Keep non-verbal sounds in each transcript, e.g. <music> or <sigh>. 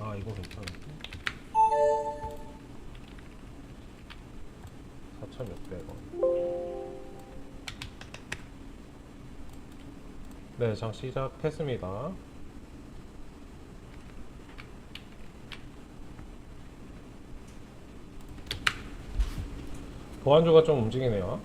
아 이거 괜찮은데 4,600원 네, 장 시작했습니다. 보안주가 좀 움직이네요.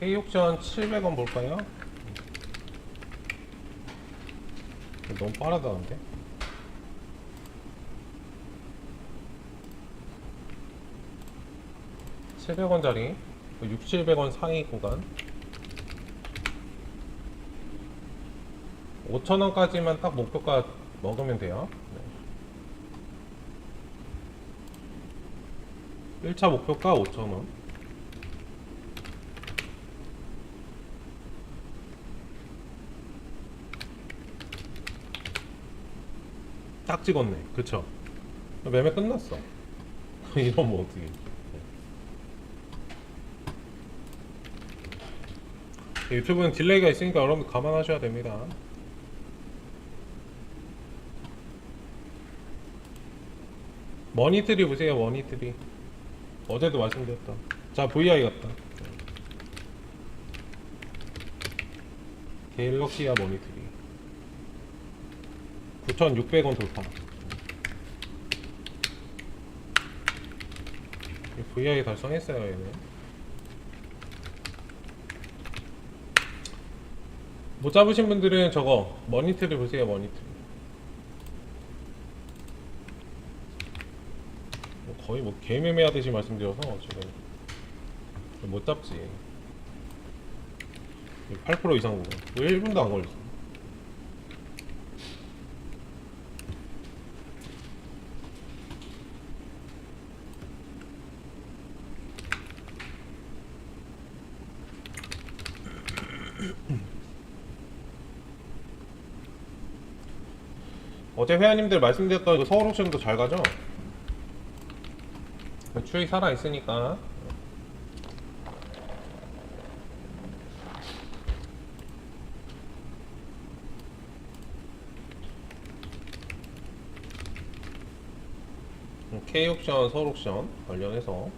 K옥션 700원 볼까요? 너무 빠르다는데? (700원짜리) 6, 700원 상위 구간 5천원까지만 딱 목표가 먹으면 돼요 네. 1차 목표가 5천원 딱 찍었네. 그쵸? 매매 끝났어. <laughs> 이러면 어떻게 유튜브는 딜레이가 있으니까 여러분 감안하셔야 됩니다. 머니트리 보세요 머니트리. 어제도 말씀드렸다 자 VI 같다. 갤럭시아 머니트리 9,600원 돌파. VI 달성했어요 얘는. 못 잡으신 분들은 저거 머니트리 보세요 머니트리 뭐 거의 뭐 개매매 하듯이 말씀드려서 지금 못 잡지. 8% 이상 부분 왜 1분도 안 걸렸어 어제 회원님들 말씀드렸던 그 서울 옥션도 잘 가죠? 추억이 살아 있으니까 K 옥션, 서울 옥션 관련해서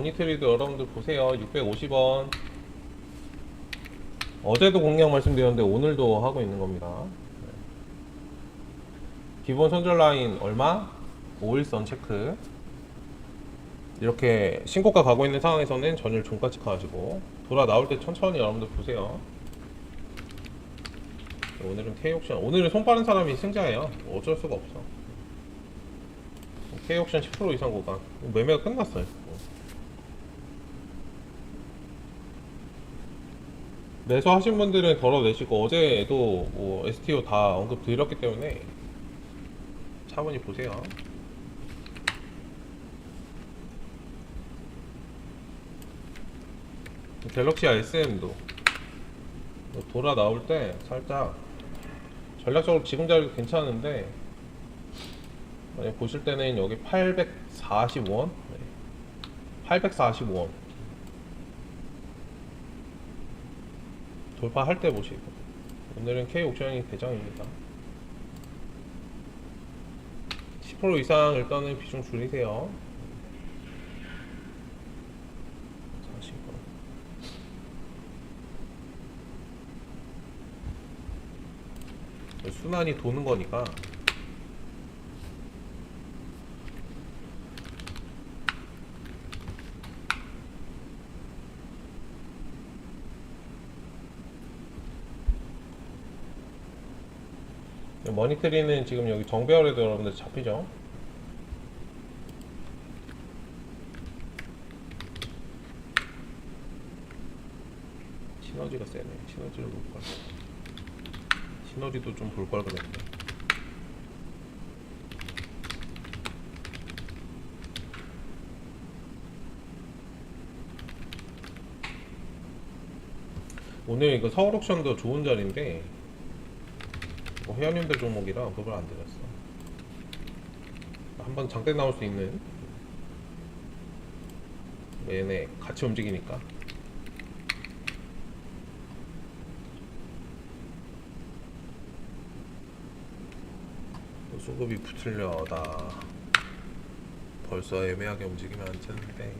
자, 머니트리도 여러분들 보세요. 650원. 어제도 공략 말씀드렸는데 오늘도 하고 있는 겁니다. 네. 기본 손절 라인 얼마? 5일선 체크. 이렇게 신고가 가고 있는 상황에서는 전일 종가 체크하시고 돌아 나올 때 천천히 여러분들 보세요. 오늘은 K옥션. 오늘은 손 빠른 사람이 승자예요. 어쩔 수가 없어. K옥션 10% 이상 구간. 매매가 끝났어요. 매수하신 분들은 덜어내시고 어제도 뭐 STO 다 언급 드렸기 때문에 차분히 보세요. 갤럭시 SM도 돌아 나올 때 살짝 전략적으로 지금 자리도 괜찮은데 만약 보실 때는 여기 840원? 845원 돌파할 때 보시고. 오늘은 K 옥션이 대장입니다. 10% 이상 일단은 비중 줄이세요. 40원 순환이 도는 거니까 머니트리는 지금 여기 정배열에도 여러분들 잡히죠? 시너지가 세네. 시너지를 볼걸. 시너지도 좀 볼 걸 그랬네 오늘 이거 서울 옥션도 좋은 자리인데 뭐 회원님들 종목이라 그걸 안 드렸어. 한번 장대 나올 수 있는 얘네 같이 움직이니까. 또 수급이 붙으려다. 벌써 애매하게 움직이면 안 되는데.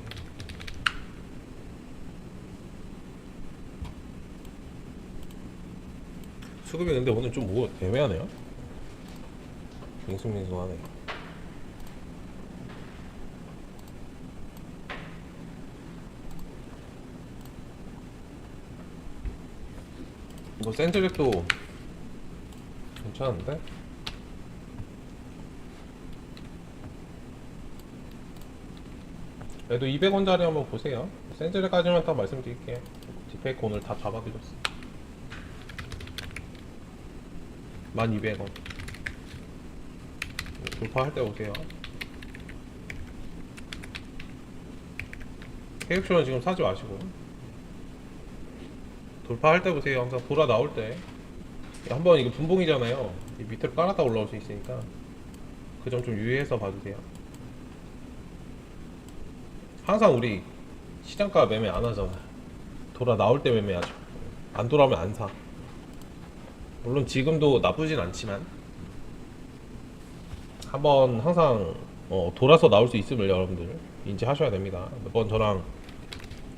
수급이 근데 오늘 좀 뭐 애매하네요. 밍숭밍숭하네. 이거 샌드렉도 괜찮은데? 그래도 200원짜리 한번 보세요. 샌드렉까지만 딱 말씀드릴게요. 디페이크 오늘 다 잡아드렸어. 1200원. 돌파할 때 오세요. 케이크쇼는 지금 사지 마시고. 돌파할 때 보세요. 항상 돌아 나올 때. 한번 이거 분봉이잖아요. 이 밑으로 깔았다 올라올 수 있으니까. 그 점 좀 유의해서 봐주세요. 항상 우리 시장가 매매 안 하잖아. 돌아 나올 때 매매하죠. 안 돌아오면 안사 물론 지금도 나쁘진 않지만 한번 항상 어, 돌아서 나올 수 있음을 여러분들 인지하셔야 됩니다. 몇 번 저랑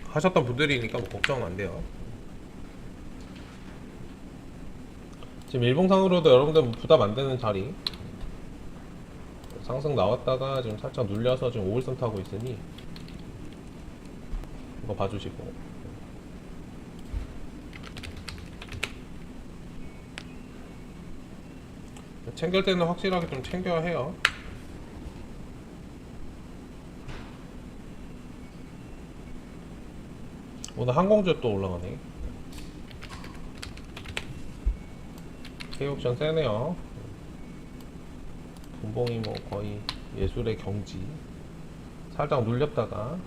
하셨던 분들이니까 뭐 걱정은 안 돼요. 지금 일봉상으로도 여러분들 뭐 부담 안 되는 자리 상승 나왔다가 지금 살짝 눌려서 지금 5일선 타고 있으니 이거 봐주시고 챙길 때는 확실하게 좀 챙겨야 해요. 오늘 항공주 또 올라가네. K옵션 세네요. 분봉이 뭐 거의 예술의 경지. 살짝 눌렸다가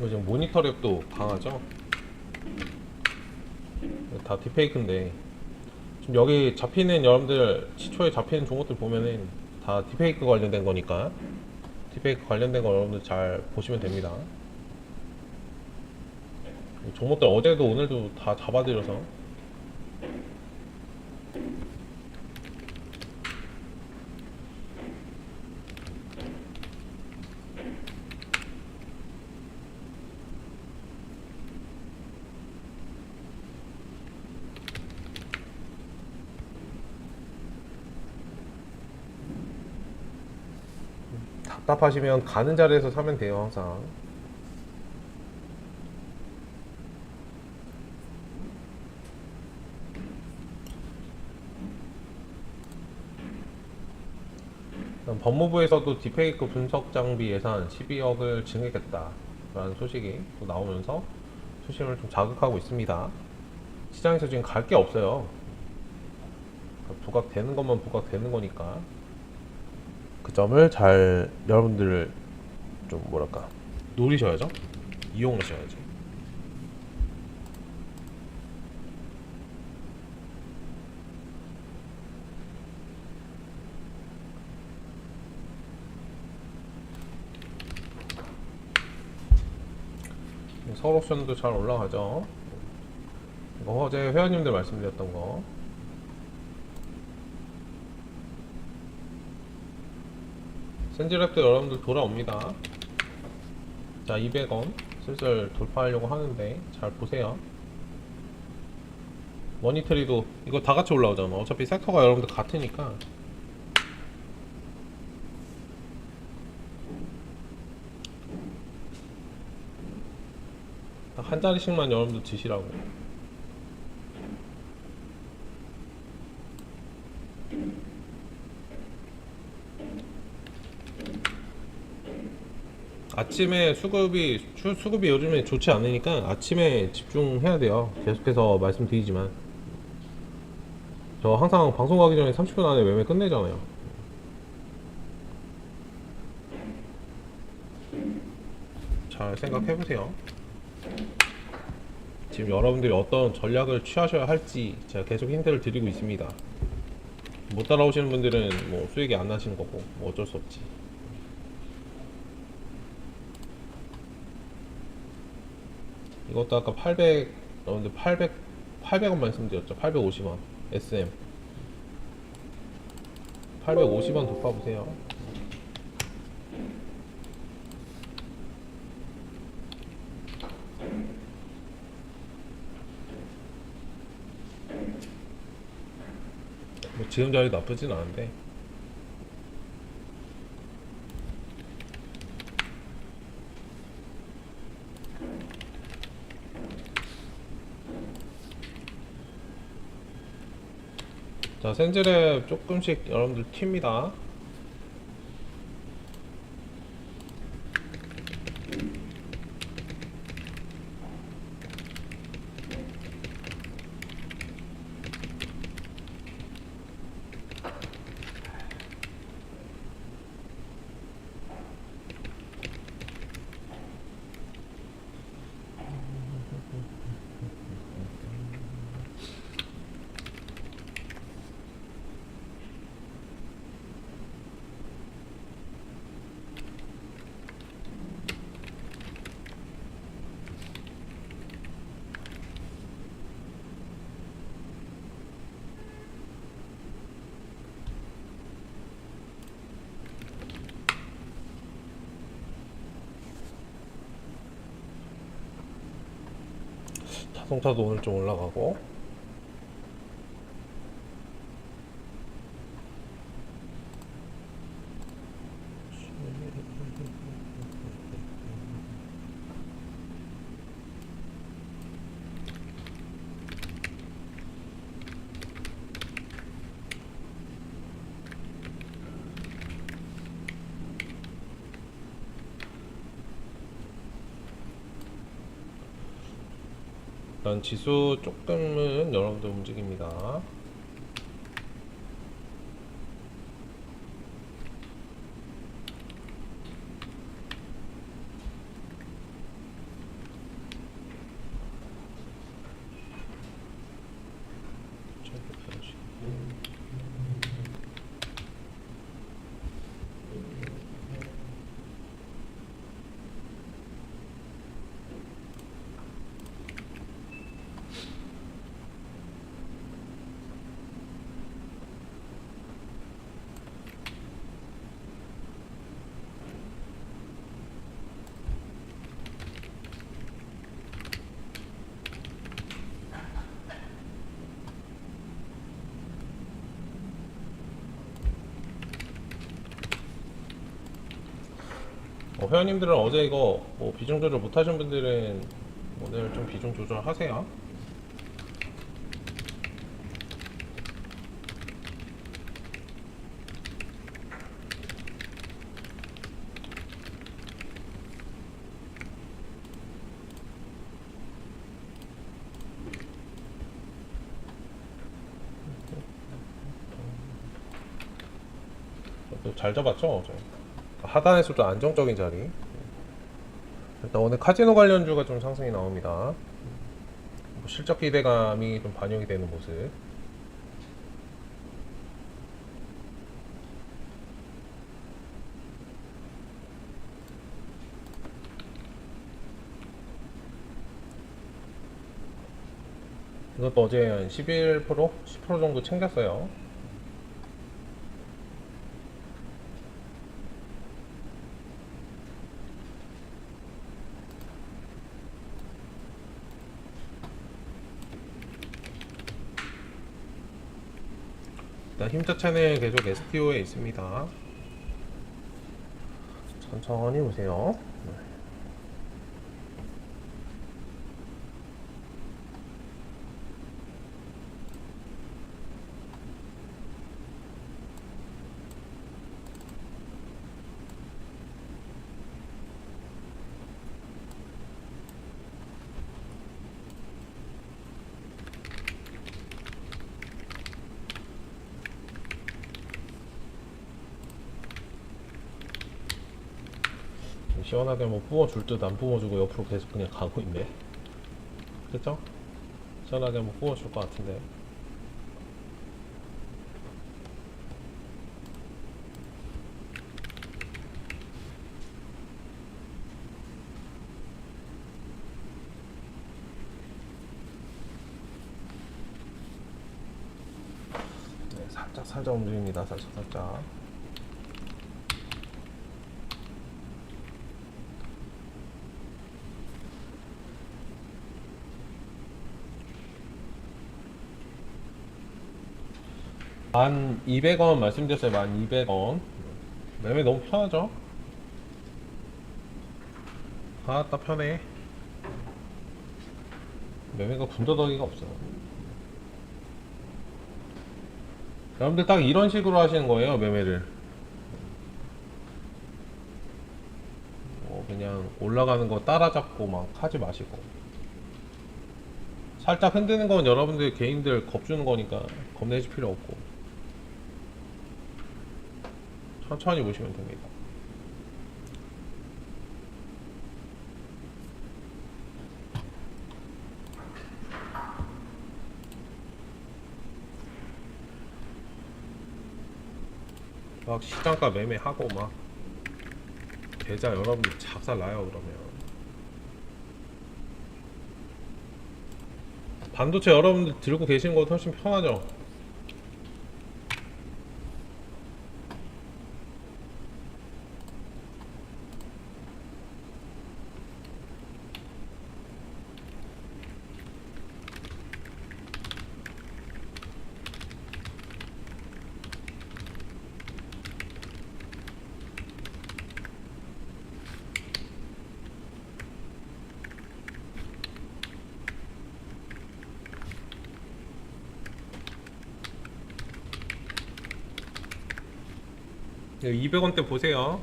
이거 모니터력도 강하죠? 다 딥페이크인데. 지금 여기 잡히는 여러분들 시초에 잡히는 종목들 보면은 다 딥페이크 관련된 거니까. 딥페이크 관련된 거 여러분들 잘 보시면 됩니다. 이 종목들 어제도 오늘도 다 잡아드려서 답답하시면 가는 자리에서 사면 돼요 항상 법무부에서도 딥페이크 분석 장비 예산 12억을 증액했다 라는 소식이 또 나오면서 수심을 좀 자극하고 있습니다. 시장에서 지금 갈 게 없어요. 그러니까 부각되는 것만 부각되는 거니까 그 점을 잘 여러분들 좀 뭐랄까 노리셔야죠. 이용하셔야죠. 서울 옵션도 잘 올라가죠. 이거 어제 회원님들 말씀드렸던 거. 센지랩도 여러분들 돌아옵니다. 자, 200원 슬슬 돌파하려고 하는데 잘 보세요. 머니터리도 이거 다 같이 올라오잖아. 어차피 섹터가 여러분들 같으니까. 딱한 자리씩만 여러분들 드시라고. 아침에 수급이 수, 수급이 요즘에 좋지 않으니까 아침에 집중해야 돼요. 계속해서 말씀드리지만 저 항상 방송 가기 전에 30분 안에 매매 끝내잖아요. 잘 생각해 보세요. 지금 여러분들이 어떤 전략을 취하셔야 할지 제가 계속 힌트를 드리고 있습니다. 못 따라오시는 분들은 뭐 수익이 안 나시는 거고 뭐 어쩔 수 없지. 이것도 아까 800, 어, 근데 800, 800원 말씀드렸죠. 850원. SM. 850원 덮어보세요. 뭐 지금 자리 나쁘진 않은데. 자, 센즈랩 조금씩 여러분들 튑니다. 자동차도 오늘 좀 올라가고. 일단 지수 조금은 여러분들 움직입니다. 어, 회원님들은 어제 이거 뭐 비중 조절 못 하신 분들은 오늘 좀 비중 조절하세요. 어, 잘 잡았죠 어제. 하단에서 좀 안정적인 자리. 일단 오늘 카지노 관련주가 좀 상승이 나옵니다. 뭐 실적 기대감이 좀 반영이 되는 모습. 이것도 어제 한 11%, 10% 정도 챙겼어요. 일단 힘자 채널 계속 STO에 있습니다. 천천히 보세요. 시원하게 뭐 뿜어줄 듯 안 뿜어주고 옆으로 계속 그냥 가고 있네. 그쵸? 시원하게 뭐 뿜어줄 것 같은데. 네, 살짝 살짝 움직입니다. 살짝 살짝. 만 200원 말씀드렸어요. 만 200원. 매매 너무 편하죠? 아따 편해. 매매가 군더더기가 없어요. 여러분들 딱 이런 식으로 하시는 거예요, 매매를. 뭐 그냥 올라가는 거 따라잡고 막 하지 마시고. 살짝 흔드는 건 여러분들 개인들 겁주는 거니까 겁내실 필요 없고. 천천히 보시면 됩니다. 막 시장가 매매하고 막 계좌 여러분들 작살 나요 그러면 반도체 여러분들 들고 계시는 것도 훨씬 편하죠 200원대 보세요.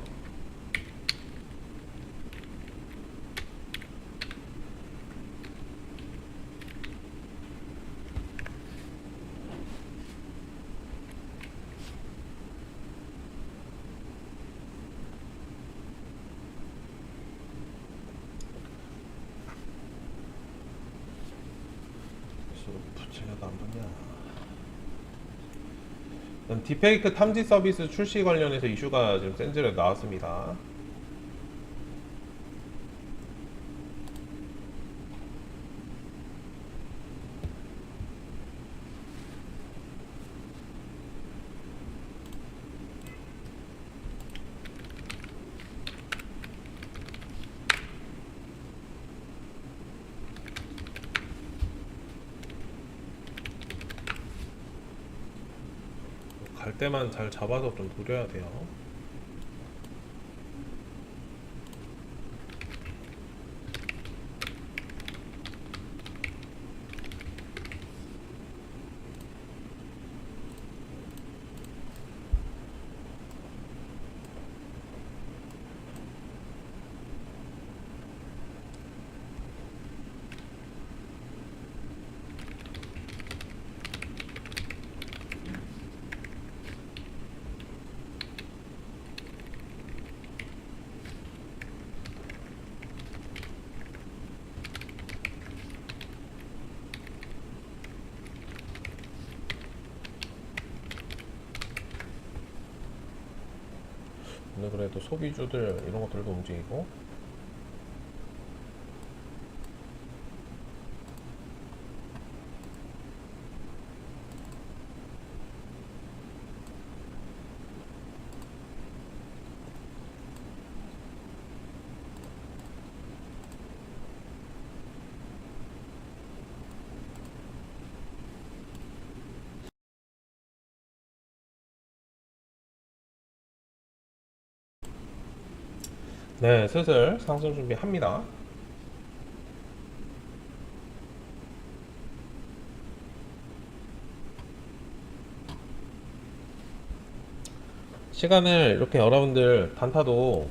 부채가 안 붙냐? 그다음 딥페이크 탐지 서비스 출시 관련해서 이슈가 지금 센즈에 나왔습니다. 갈 때만 잘 잡아서 좀 노려야 돼요. 그래도 소비주들 이런 것들도 움직이고 네 슬슬 상승 준비합니다. 시간을 이렇게 여러분들 단타도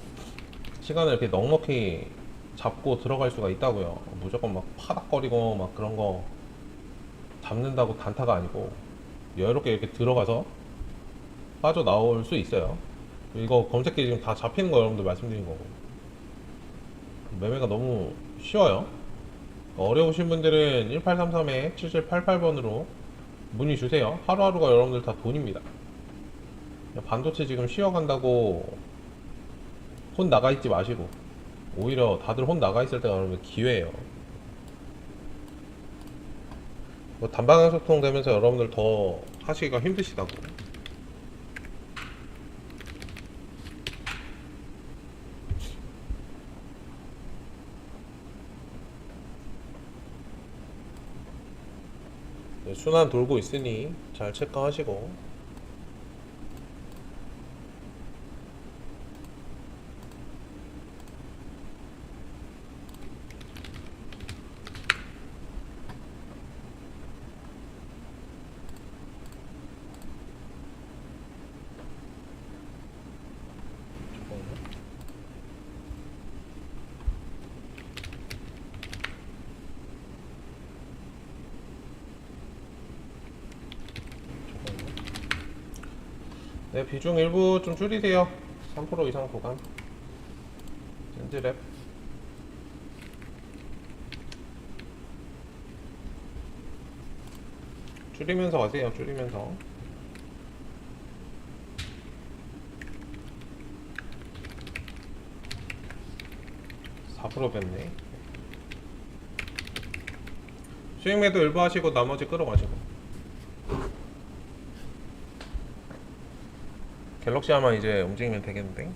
시간을 이렇게 넉넉히 잡고 들어갈 수가 있다고요. 무조건 막 파닥거리고 막 그런 거 잡는다고 단타가 아니고 여유롭게 이렇게 들어가서 빠져 나올 수 있어요. 이거 검색기 지금 다 잡히는 거 여러분들 말씀드린 거고. 매매가 너무 쉬워요. 어려우신 분들은 1833-7788번으로 문의 주세요. 하루하루가 여러분들 다 돈입니다. 반도체 지금 쉬어간다고 혼 나가 있지 마시고 오히려 다들 혼 나가 있을 때가 여러분 기회예요. 뭐 단방향 소통 되면서 여러분들 더 하시기가 힘드시다고. 순환 돌고 있으니 잘 체크하시고 잠깐만요. 잠깐만요. 네, 비중 일부 좀 줄이세요. 3% 이상 구간. 젠지랩. 줄이면서 가세요. 줄이면서. 4% 뺐네. 수익 매도 일부 하시고 나머지 끌어가시고. 갤럭시 아마 이제 움직이면 되겠는데.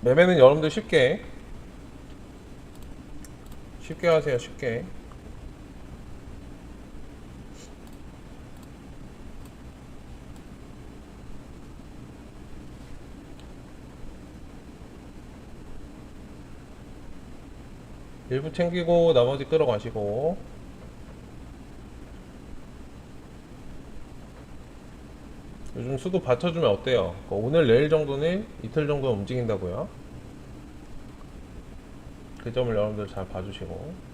매매는 여러분들 쉽게 쉽게 하세요. 쉽게. 일부 챙기고 나머지 끌어가시고 요즘 수도 받쳐주면 어때요? 그 오늘 내일 정도는 이틀 정도 움직인다고요. 그 점을 여러분들 잘 봐주시고